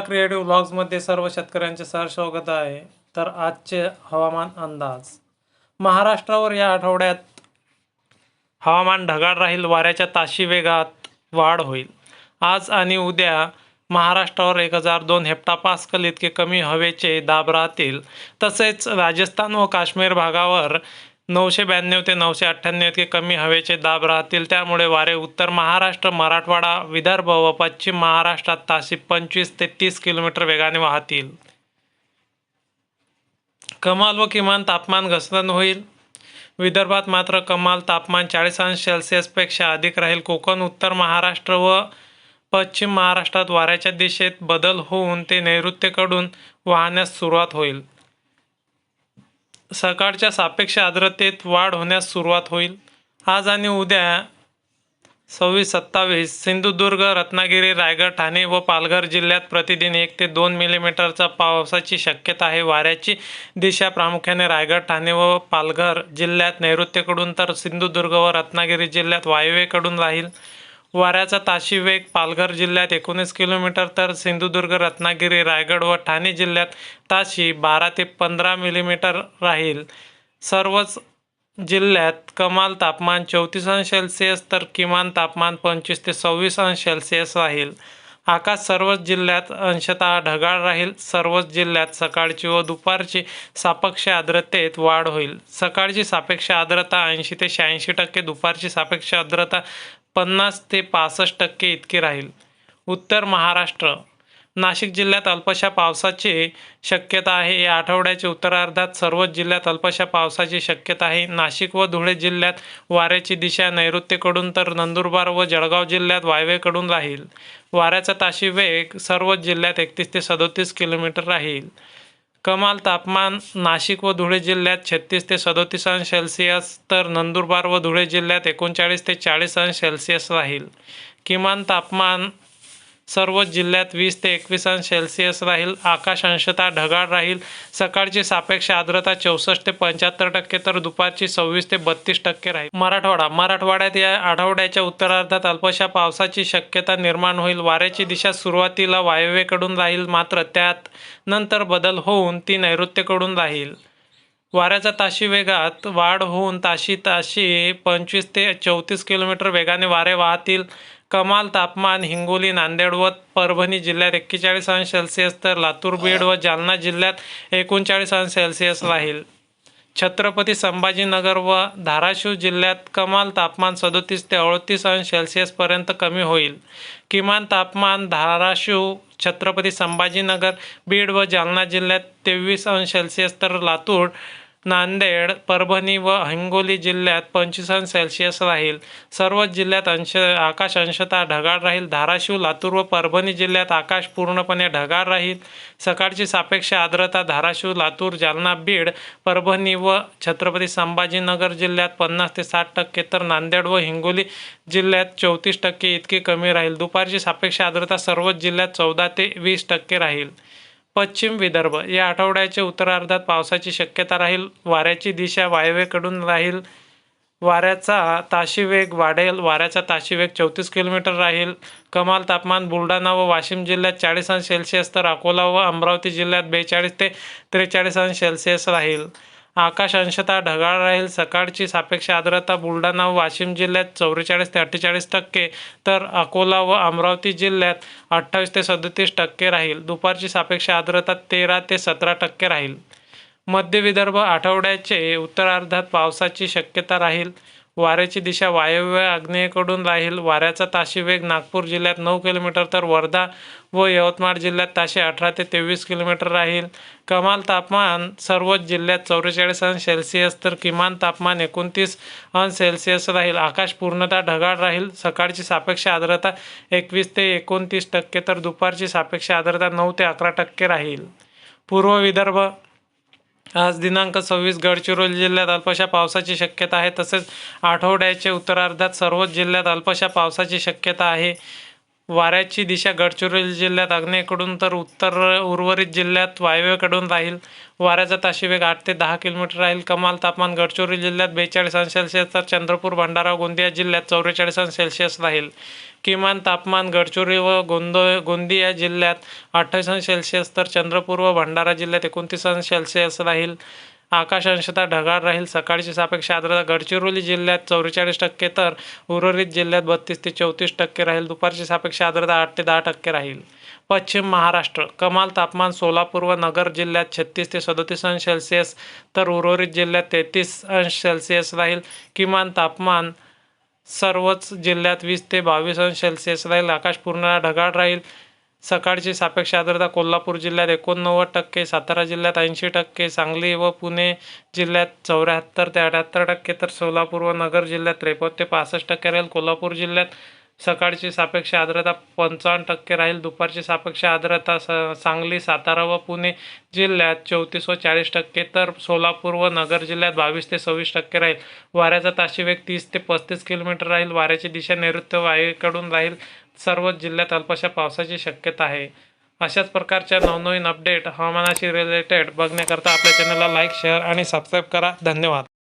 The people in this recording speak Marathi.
क्रिएटिव्ह व्लॉग्समध्ये सर्व शेतकऱ्यांचे सर स्वागत आहे. तर आजचे हवामान अंदाज. महाराष्ट्रावर या आठवड्यात हवामान ढगाळ राहील वाऱ्याच्या ताशी वेगात वाढ होईल. आज आणि उद्या महाराष्ट्रावर एक हजार दोन हेप्टा पास्कल इतके कमी हवेचे दाब राहतील. तसेच राजस्थान व काश्मीर भागावर नऊशे ब्याण्णव ते नऊशे अठ्ठ्याण्णव इतके कमी हवेचे दाब राहतील. त्यामुळे वारे उत्तर महाराष्ट्र मराठवाडा विदर्भ व पश्चिम महाराष्ट्रात ताशी पंचवीस ते तीस किलोमीटर वेगाने वाहतील. कमाल व किमान तापमान घसरण होईल. विदर्भात मात्र कमाल तापमान चाळीस अंश सेल्सिअसपेक्षा अधिक राहील. कोकण उत्तर महाराष्ट्र व पश्चिम महाराष्ट्रात वाऱ्याच्या दिशेत बदल होऊन ते नैऋत्येकडून वाहण्यास सुरुवात होईल. सकाळच्या सापेक्ष आर्द्रतेत वाढ होण्यास सुरुवात होईल. आज आणि उद्या सव्वीस सत्तावीस सिंधुदुर्ग रत्नागिरी रायगड ठाणे व पालघर जिल्ह्यात प्रतिदिन एक ते दोन मिलीमीटरचा पावसाची शक्यता आहे. वाऱ्याची दिशा प्रामुख्याने रायगड ठाणे व पालघर जिल्ह्यात. नैऋत्येकडून तर सिंधुदुर्ग व रत्नागिरी जिल्ह्यात वायव्येकडून राहील. वाऱ्याचा ताशी वेग पालघर जिल्ह्यात एकोणीस किलोमीटर तर सिंधुदुर्ग रत्नागिरी रायगड व ठाणे जिल्ह्यात ताशी बारा ते पंधरा मिलीमीटर राहील. सर्वच जिल्ह्यात कमाल तापमान चौतीस अंश सेल्सिअस तर किमान तापमान पंचवीस ते सव्वीस अंश सेल्सिअस राहील. आकाश सर्वच जिल्ह्यात अंशतः ढगाळ राहील. सर्वच जिल्ह्यात सकाळची व दुपारची सापेक्ष आर्द्रतेत वाढ होईल. सकाळची सापेक्ष आर्द्रता ऐंशी ते शहाऐंशी टक्के दुपारची सापेक्ष आर्द्रता पन्नास ते पासष्ट टक्के इतके राहील. उत्तर महाराष्ट्र. नाशिक जिल्ह्यात अल्पशा पावसाची शक्यता आहे. या आठवड्याच्या उत्तरार्धात सर्वच जिल्ह्यात अल्पशा पावसाची शक्यता आहे. नाशिक व धुळे जिल्ह्यात वाऱ्याची दिशा नैऋत्येकडून तर नंदुरबार व जळगाव जिल्ह्यात वायव्येकडून राहील. वाऱ्याचा ताशी वेग सर्वच जिल्ह्यात एकतीस ते सदोतीस किलोमीटर राहील. कमाल तापमान नाशिक व धुळे जिल्ह्यात छत्तीस ते सदोतीस अंश सेल्सिअस तर नंदुरबार व धुळे जिल्ह्यात एकोणचाळीस ते चाळीस अंश सेल्सिअस राहील. किमान तापमान सर्वच जिल्ह्यात वीस ते एकवीस अंश सेल्सिअस राहील. आकाश अंशतः ढगाळ राहील. सकाळची सापेक्ष आर्द्रता चौसष्ट ते पंच्याहत्तर टक्के तर दुपारची सव्वीस ते बत्तीस टक्के राहील. मराठवाडा मराठवाड्यात या आठवड्याच्या उत्तरार्धात अल्पशा पावसाची शक्यता निर्माण होईल. वाऱ्याची दिशा सुरुवातीला वायव्येकडून राहील मात्र त्यात नंतर बदल होऊन ती नैऋत्येकडून राहील. वाऱ्याचा ताशी वेगात वाढ होऊन ताशी ताशी पंचवीस ते चौतीस किलोमीटर वेगाने वारे वाहतील. कमाल तापमान हिंगोली नांदेड व परभणी जिल्ह्यात एक्केचाळीस अंश सेल्सिअस तर लातूर बीड व जालना जिल्ह्यात एकोणचाळीस अंश सेल्सिअस राहील. छत्रपती संभाजीनगर व धाराशिव जिल्ह्यात कमाल तापमान सदोतीस ते अडतीस अंश सेल्सिअसपर्यंत कमी होईल. किमान तापमान धाराशिव छत्रपती संभाजीनगर बीड व जालना जिल्ह्यात तेवीस अंश सेल्सिअस तर लातूर नांदेड परभणी व हिंगोली जिल्ह्यात पंचवीस अंश सेल्सिअस राहील. सर्वच जिल्ह्यात अंश आकाश अंशतः ढगाळ राहील. धाराशिव लातूर व परभणी जिल्ह्यात आकाश पूर्णपणे ढगाळ राहील. सकाळची सापेक्ष आर्द्रता धाराशिव लातूर जालना बीड परभणी व छत्रपती संभाजीनगर जिल्ह्यात पन्नास ते साठ टक्के तर नांदेड व हिंगोली जिल्ह्यात चौतीस टक्के इतकी कमी राहील. दुपारची सापेक्ष आर्द्रता सर्वच जिल्ह्यात चौदा ते वीस टक्के राहील. पश्चिम विदर्भ. या आठवड्याच्या उत्तरार्धात पावसाची शक्यता राहील. वाऱ्याची दिशा वायव्येकडून राहील. वाऱ्याचा ताशी वेग वाढेल. वाऱ्याचा ताशी वेग चौतीस किलोमीटर राहील. कमाल तापमान बुलढाणा व वाशिम जिल्ह्यात चाळीस अंश सेल्सिअस तर अकोला व अमरावती जिल्ह्यात बेचाळीस ते त्रेचाळीस अंश सेल्सिअस राहील. आकाश अंशतः ढगाळ राहील. सकाळची सापेक्ष आर्द्रता बुलढाणा व वाशिम जिल्ह्यात चौवेचाळीस ते अठ्ठेचाळीस टक्के तर अकोला व अमरावती जिल्ह्यात अठ्ठावीस ते सदतीस टक्के राहील. दुपारची सापेक्ष आर्द्रता तेरा ते सतरा टक्के राहील. मध्य विदर्भ आठवड्याचे उत्तरार्धात पावसाची शक्यता राहील. वाऱ्याची दिशा वायव्य आग्नेयेकडून राहील. वाऱ्याचा ताशी वेग नागपूर जिल्ह्यात नऊ किलोमीटर तर वर्धा व यवतमाळ जिल्ह्यात ताशी अठरा ते तेवीस किलोमीटर राहील. कमाल तापमान सर्वच जिल्ह्यात चौवेचाळीस अंश सेल्सिअस तर किमान तापमान एकोणतीस अंश सेल्सिअस राहील. आकाश पूर्णतः ढगाळ राहील. सकाळची सापेक्ष आर्द्रता एकवीस ते एकोणतीस टक्के तर दुपारची सापेक्ष आर्द्रता नऊ ते अकरा टक्के राहील. पूर्व विदर्भ आज दिनांक सव्वीस गडचिरोली जिल्ह्यात अल्पशा पावसाची शक्यता आहे. तसेच आठवड्याच्या उत्तरार्धात सर्वच जिल्ह्यात अल्पशा पावसाची शक्यता आहे. वाऱ्याची दिशा गडचिरोली जिल्ह्यात अग्नेकडून तर उत्तर उर्वरित जिल्ह्यात वायव्येकडून राहील. वाऱ्याचा ताशी वेग आठ ते दहा किलोमीटर राहील. कमाल तापमान गडचिरोली जिल्ह्यात बेचाळीस अंश सेल्सिअस तर चंद्रपूर भंडारा गोंदिया जिल्ह्यात चौवेचाळीस अंश सेल्सिअस राहील. किमान तापमान गडचिरोली व गोंद गोंदिया जिल्ह्यात अठ्ठावीस अंश सेल्सिअस तर चंद्रपूर व भंडारा जिल्ह्यात एकोणतीस अंश सेल्सिअस राहील. आकाश अंशतः ढगाळ राहील. सकाळची सापेक्ष आर्द्रता गडचिरोली जिल्ह्यात चौवेचाळीस टक्के तर उर्वरित जिल्ह्यात बत्तीस ते चौतीस टक्के राहील. दुपारची सापेक्ष आर्द्रता आठ ते दहा टक्के राहील. पश्चिम महाराष्ट्र कमाल तापमान सोलापूर व नगर जिल्ह्यात छत्तीस ते सदोतीस अंश सेल्सिअस तर उर्वरित जिल्ह्यात तेहतीस अंश सेल्सिअस राहील. किमान तापमान सर्वच जिल्ह्यात वीस ते बावीस अंश सेल्सिअस राहील. आकाश पूर्ण ढगाळ राहील. सकाळची सापेक्ष आर्द्रता कोल्हापूर जिल्ह्यात एकोणनव्वद टक्के सातारा जिल्ह्यात ऐंशी टक्के सांगली व पुणे जिल्ह्यात चौऱ्याहत्तर ते अठ्याहत्तर टक्के तर सोलापूर व नगर जिल्ह्यात त्रेपन्न ते पासष्ट टक्के राहील. कोल्हापूर जिल्ह्यात सकाळची सापेक्ष आर्द्रता पंचावन्न टक्के राहील. दुपारची सापेक्ष आर्द्रता स सांगली सातारा व पुणे जिल्ह्यात चौतीस व चाळीस टक्के तर सोलापूर व नगर जिल्ह्यात बावीस ते सव्वीस टक्के राहील. वाऱ्याचा ताशी वेग तीस ते पस्तीस किलोमीटर राहील. वाऱ्याची दिशा नैऋत्य वायूकडून राहील. सर्वच जिल्ह्यात अल्पशा पावसाची शक्यता आहे. अशाच प्रकारच्या नवनवीन अपडेट हवामानाशी रिलेटेड बघण्याकरता आपल्या चॅनलला लाईक शेअर आणि सबस्क्राईब करा. धन्यवाद.